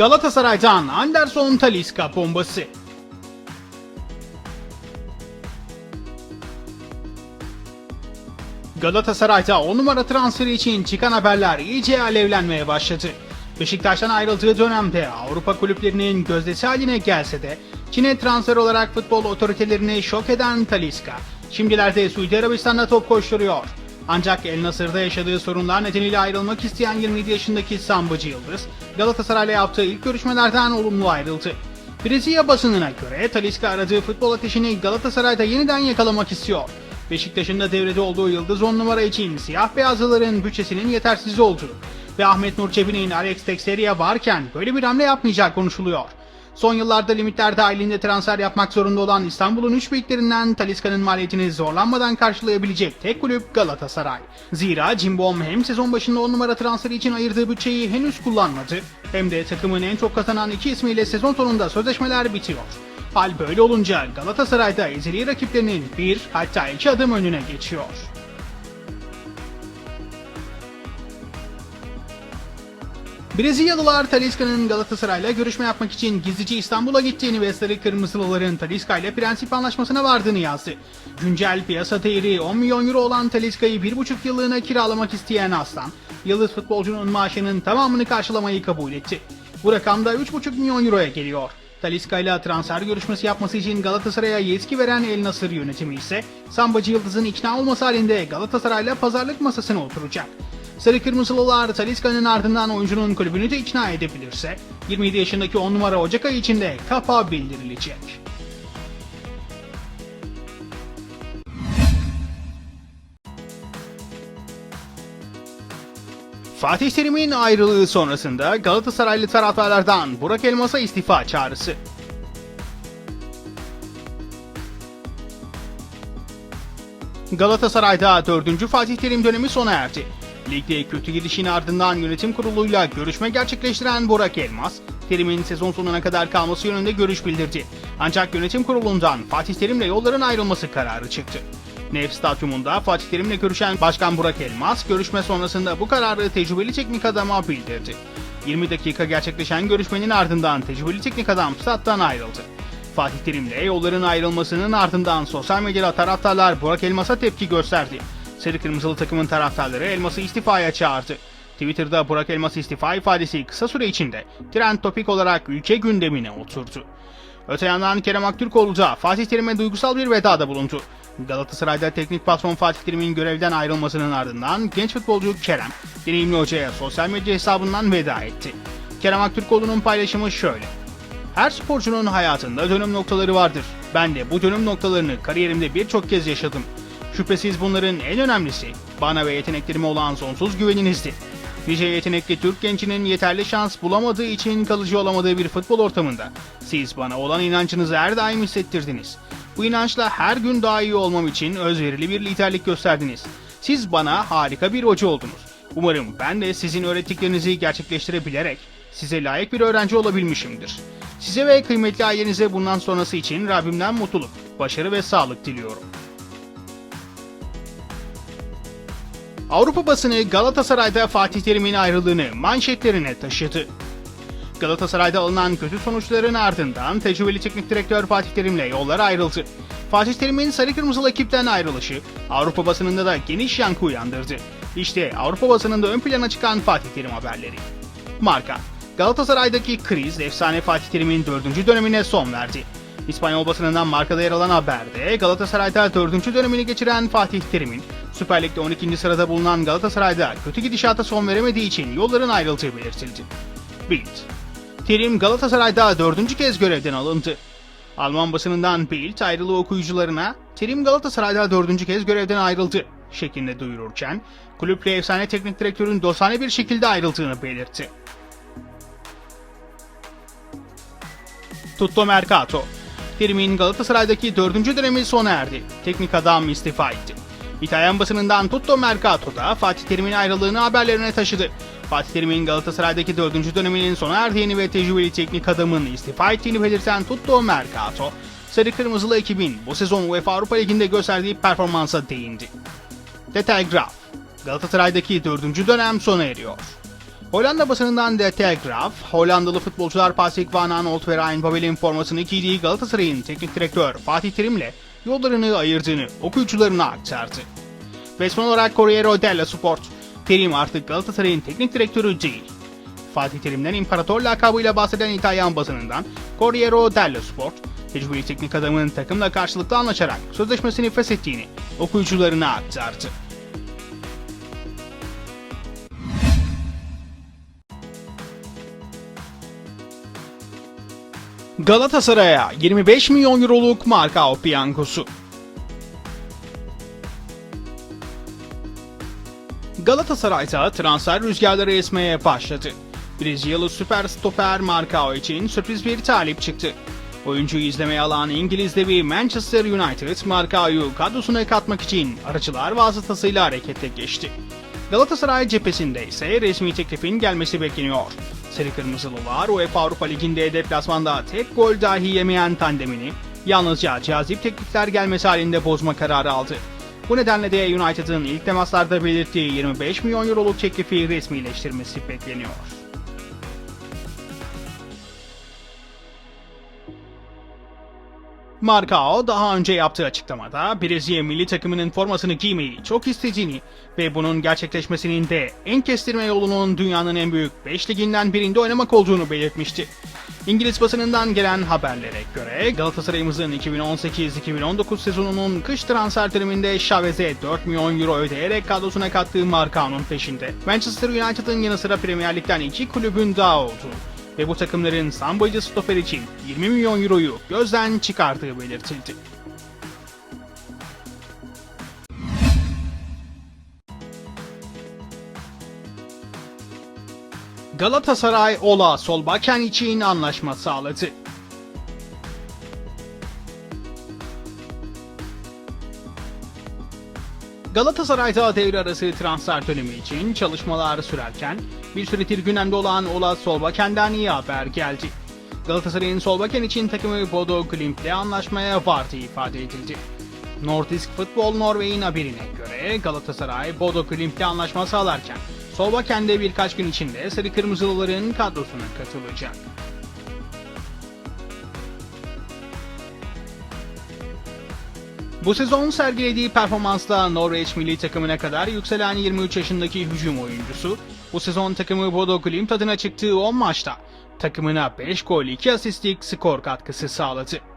Galatasaray'dan Anderson Talisca bombası. Galatasaray'da 10 numara transferi için çıkan haberler iyice alevlenmeye başladı. Beşiktaş'tan ayrıldığı dönemde Avrupa kulüplerinin gözdesi haline gelse de Çin'e transfer olarak futbol otoritelerini şok eden Talisca, şimdilerde Suudi Arabistan'da top koşturuyor. Ancak El Nasır'da yaşadığı sorunlar nedeniyle ayrılmak isteyen 27 yaşındaki Sambacı Yıldız, Galatasaray'la yaptığı ilk görüşmelerden olumlu ayrıldı. Brezilya basınına göre Talisca aradığı futbol ateşini Galatasaray'da yeniden yakalamak istiyor. Beşiktaş'ın da devrede olduğu Yıldız 10 numara için siyah beyazlıların bütçesinin yetersiz olduğu ve Ahmet Nur Çebi'nin Alex Teixeira varken böyle bir hamle yapmayacağı konuşuluyor. Son yıllarda limitler dahilinde transfer yapmak zorunda olan İstanbul'un üç büyüklerinden Talisca'nın maliyetini zorlanmadan karşılayabilecek tek kulüp Galatasaray. Zira Cimbom hem sezon başında 10 numara transferi için ayırdığı bütçeyi henüz kullanmadı hem de takımın en çok kazanan iki ismiyle sezon sonunda sözleşmeler bitiyor. Hal böyle olunca Galatasaray'da ezeli rakiplerinin bir hatta iki adım önüne geçiyor. Brezilyalılar Talisca'nın Galatasaray'la görüşme yapmak için gizlice İstanbul'a gittiğini ve Sarı Kırmızılıların Talisca ile prensip anlaşmasına vardığını yazdı. Güncel piyasa değeri 10 milyon euro olan Talisca'yı 1,5 yıllığına kiralamak isteyen Aslan, yıldız futbolcunun maaşının tamamını karşılamayı kabul etti. Bu rakam da 3,5 milyon euroya geliyor. Talisca ile transfer görüşmesi yapması için Galatasaray'a yetki veren El Nasır yönetimi ise Sambacı Yıldız'ın ikna olması halinde Galatasaray'la pazarlık masasına oturacak. Sarı Kırmızılılar Talisca'nın ardından oyuncunun kulübünü de ikna edebilirse 27 yaşındaki 10 numara Ocak ayı içinde kapağı bildirilecek. Fatih Terim'in ayrılığı sonrasında Galatasaraylı taraftarlardan Burak Elmas'a istifa çağrısı. Galatasaray'da 4. Fatih Terim dönemi sona erdi. Ligde kötü gidişin ardından yönetim kuruluyla görüşme gerçekleştiren Burak Elmas, Terim'in sezon sonuna kadar kalması yönünde görüş bildirdi. Ancak yönetim kurulundan Fatih Terim'le yolların ayrılması kararı çıktı. Nef Stadyumunda Fatih Terim'le görüşen Başkan Burak Elmas, görüşme sonrasında bu kararı tecrübeli teknik adama bildirdi. 20 dakika gerçekleşen görüşmenin ardından tecrübeli teknik adam stat'tan ayrıldı. Fatih Terim'le yolların ayrılmasının ardından sosyal medyada taraftarlar Burak Elmas'a tepki gösterdi. Sarı Kırmızılı takımın taraftarları Elmas'ı istifaya çağırdı. Twitter'da Burak Elmas istifa ifadesi kısa süre içinde trend topik olarak ülke gündemine oturdu. Öte yandan Kerem Aktürkoğlu da Fatih Terim'e duygusal bir vedada bulundu. Galatasaray'da teknik patron Fatih Terim'in görevden ayrılmasının ardından genç futbolcu Kerem, deneyimli hocaya sosyal medya hesabından veda etti. Kerem Aktürkoğlu'nun paylaşımı şöyle. Her sporcunun hayatında dönüm noktaları vardır. Ben de bu dönüm noktalarını kariyerimde birçok kez yaşadım. Şüphesiz bunların en önemlisi bana ve yeteneklerime olan sonsuz güveninizdi. Nice yetenekli Türk gençinin yeterli şans bulamadığı için kalıcı olamadığı bir futbol ortamında siz bana olan inancınızı her daim hissettirdiniz. Bu inançla her gün daha iyi olmam için özverili bir liderlik gösterdiniz. Siz bana harika bir hoca oldunuz. Umarım ben de sizin öğrettiklerinizi gerçekleştirebilerek size layık bir öğrenci olabilmişimdir. Size ve kıymetli ailenize bundan sonrası için Rabbimden mutluluk, başarı ve sağlık diliyorum. Avrupa basını Galatasaray'da Fatih Terim'in ayrılığını manşetlerine taşıdı. Galatasaray'da alınan kötü sonuçların ardından tecrübeli teknik direktör Fatih Terim'le yollar ayrıldı. Fatih Terim'in sarı kırmızılı ekipten ayrılışı Avrupa basınında da geniş yankı uyandırdı. İşte Avrupa basınında ön plana çıkan Fatih Terim haberleri. Marka Galatasaray'daki kriz efsane Fatih Terim'in dördüncü dönemine son verdi. İspanyol basınından markada yer alan haberde Galatasaray'da dördüncü dönemini geçiren Fatih Terim'in Süper Lig'de 12. sırada bulunan Galatasaray'da kötü gidişata son veremediği için yolların ayrıldığı belirtildi. Bild Terim Galatasaray'da dördüncü kez görevden alındı. Alman basınından Bild ayrılığı okuyucularına Terim Galatasaray'da dördüncü kez görevden ayrıldı şeklinde duyururken kulüple efsane teknik direktörün dosane bir şekilde ayrıldığını belirtti. Tutto Mercato Terim'in Galatasaray'daki dördüncü dönemi sona erdi. Teknik adam istifa etti. İtalyan basınından Tutto Mercato'da Fatih Terim'in ayrılığını haberlerine taşıdı. Fatih Terim'in Galatasaray'daki dördüncü döneminin sona erdiğini ve tecrübeli teknik adamın istifa ettiğini belirten Tutto Mercato, Sarı Kırmızılı ekibin bu sezon UEFA Avrupa Ligi'nde gösterdiği performansa değindi. Detay Graf Galatasaray'daki dördüncü dönem sona eriyor. Hollanda basınından The Telegraph, Hollandalı futbolcular Patrick Van Aanholt ve Ryan Babel'in formasını giydiği Galatasaray'ın teknik direktör Fatih Terim'le yollarını ayırdığını okuyucularına aktardı. Ve son olarak Corriere dello Sport, Terim artık Galatasaray'ın teknik direktörü değil. Fatih Terim'den imparator lakabıyla bahseden İtalyan basınından Corriere dello Sport, tecrübeli teknik adamın takımla karşılıklı anlaşarak sözleşmesini feshettiğini okuyucularına aktardı. Galatasaray'a 25 milyon euroluk Marcao piyangosu. Galatasaray'da transfer rüzgarları esmeye başladı. Brezilyalı süper stoper Marcao için sürpriz bir talip çıktı. Oyuncuyu izlemeye alan İngiliz devi Manchester United Marcao'yu kadrosuna katmak için aracılar vasıtasıyla harekete geçti. Galatasaray cephesinde ise resmi teklifin gelmesi bekleniyor. Sarı Kırmızılılar UEFA Avrupa Ligi'nde deplasmanda tek gol dahi yemeyen tandemini yalnızca cazip teklifler gelmesi halinde bozma kararı aldı. Bu nedenle de United'ın ilk temaslarda belirttiği 25 milyon euroluk teklifi resmileştirmesi bekleniyor. Marcao daha önce yaptığı açıklamada Brezilya milli takımının formasını giymeyi çok istediğini ve bunun gerçekleşmesinin de en kestirme yolunun dünyanın en büyük 5 liginden birinde oynamak olduğunu belirtmişti. İngiliz basınından gelen haberlere göre Galatasaray'ımızın 2018-2019 sezonunun kış transfer döneminde Chavez'e 4 milyon euro ödeyerek kadrosuna kattığı Marcao'nun peşinde. Manchester United'ın yanı sıra Premier Lig'den iki kulübün daha oldu ve bu takımların sambacı stoper için 20 milyon euroyu gözden çıkardığı belirtildi. Galatasaray Ola Solbakken için anlaşma sağladı. Galatasaray'da devre arası transfer dönemi için çalışmalar sürerken bir süredir gündemde olan Ola Solbakken'den iyi haber geldi. Galatasaray'ın Solbakken için takımı Bodo Glimt'le anlaşmaya vardığı ifade edildi. Nordisk Futbol Norway'in haberine göre Galatasaray Bodo Glimt'le anlaşma sağlarken Solbakken de birkaç gün içinde Sarı Kırmızılıların kadrosuna katılacak. Bu sezon sergilediği performansla Norveç milli takımına kadar yükselen 23 yaşındaki hücum oyuncusu, bu sezon takımı Bodo Glimt adına çıktığı 10 maçta takımına 5 gol 2 asistlik skor katkısı sağladı.